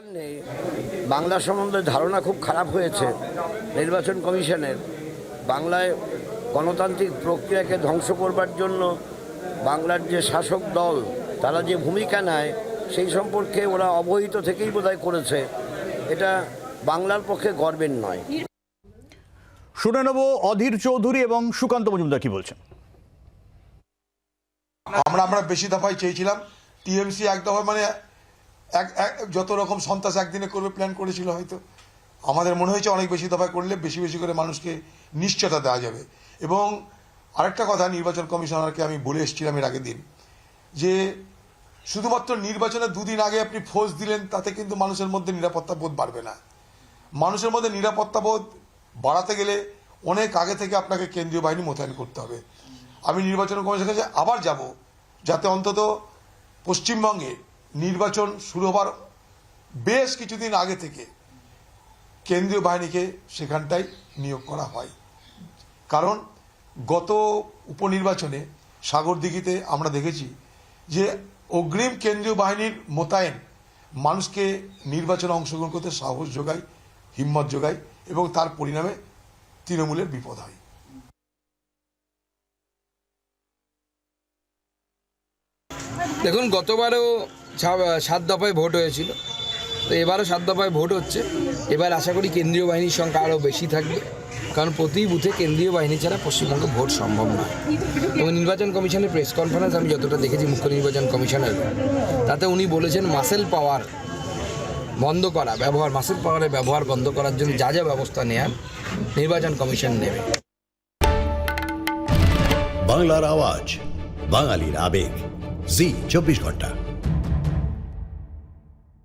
বলার নেই। বাংলা সম্বন্ধে ধারণা খুব খারাপ হয়েছে নির্বাচন কমিশনের। বাংলায় গণতান্ত্রিক প্রক্রিয়াকে ধ্বংস করবার জন্য বাংলার যে শাসক দল তারা যে ভূমিকা নেয় সেই সম্পর্কে ওরা অবহিত থেকেই বোধহয় করেছে। এটা বাংলার পক্ষে গর্বের নয়। শুনে নেব অধীর চৌধুরী এবং সুকান্ত মজুমদার কি বলছেন। আমরা আমরা বেশি দফায় চেয়েছিলাম। টিএমসি এক দফা মানে এক যত রকম সন্ত্রাস একদিনে করবে প্ল্যান করেছিল হয়তো। আমাদের মনে হয়েছে অনেক বেশি দফায় করলে বেশি বেশি করে মানুষকে নিশ্চয়তা দেওয়া যাবে। এবং আরেকটা কথা নির্বাচন কমিশনারকে আমি বলে এসেছিলাম এর আগের দিন, যে শুধুমাত্র নির্বাচনের দুদিন আগে আপনি ফোর্স দিলেন, তাতে কিন্তু মানুষের মধ্যে নিরাপত্তা বোধ বাড়বে না। মানুষের মধ্যে নিরাপত্তা বোধ বাড়াতে গেলে অনেক আগে থেকে আপনাকে কেন্দ্রীয় বাহিনী মোতায়েন করতে হবে। আমি নির্বাচন কমিশনের কাছে আবার যাব, যাতে অন্তত পশ্চিমবঙ্গে নির্বাচন শুরু হবার বেশ কিছুদিন আগে থেকে কেন্দ্রীয় বাহিনীকে সেখানটায় নিয়োগ করা হয়। কারণ গত উপনির্বাচনে সাগরদিঘিতে আমরা দেখেছি যে অগ্রিম কেন্দ্রীয় বাহিনীর মোতায়েন মানুষকে নির্বাচনে অংশগ্রহণ করতে সাহস যোগায়, হিম্মত যোগায় এবং তার পরিণামে তৃণমূলের বিপদ হয়। গতবারও সাত দফায় ভোট হয়েছিল। তো এবারও সাত দফায় ভোট হচ্ছে। এবার আশা করি কেন্দ্রীয় বাহিনীর সংখ্যা আরও বেশি থাকবে। কারণ প্রতি বুথে কেন্দ্রীয় বাহিনী ছাড়া পশ্চিমবঙ্গে ভোট সম্ভব নয়। এবং নির্বাচন কমিশনের প্রেস কনফারেন্স আমি যতটা দেখেছি, মুখ্য নির্বাচন কমিশনার, তাতে উনি বলেছেন মাসেল পাওয়ার বন্ধ করা, ব্যবহার মাসেল পাওয়ারের ব্যবহার বন্ধ করার জন্য যা যা ব্যবস্থা নেওয়ার নির্বাচন কমিশন নেবে। বাংলার আওয়াজ, বাঙালির আবেগ। জি, চব্বিশ ঘণ্টা।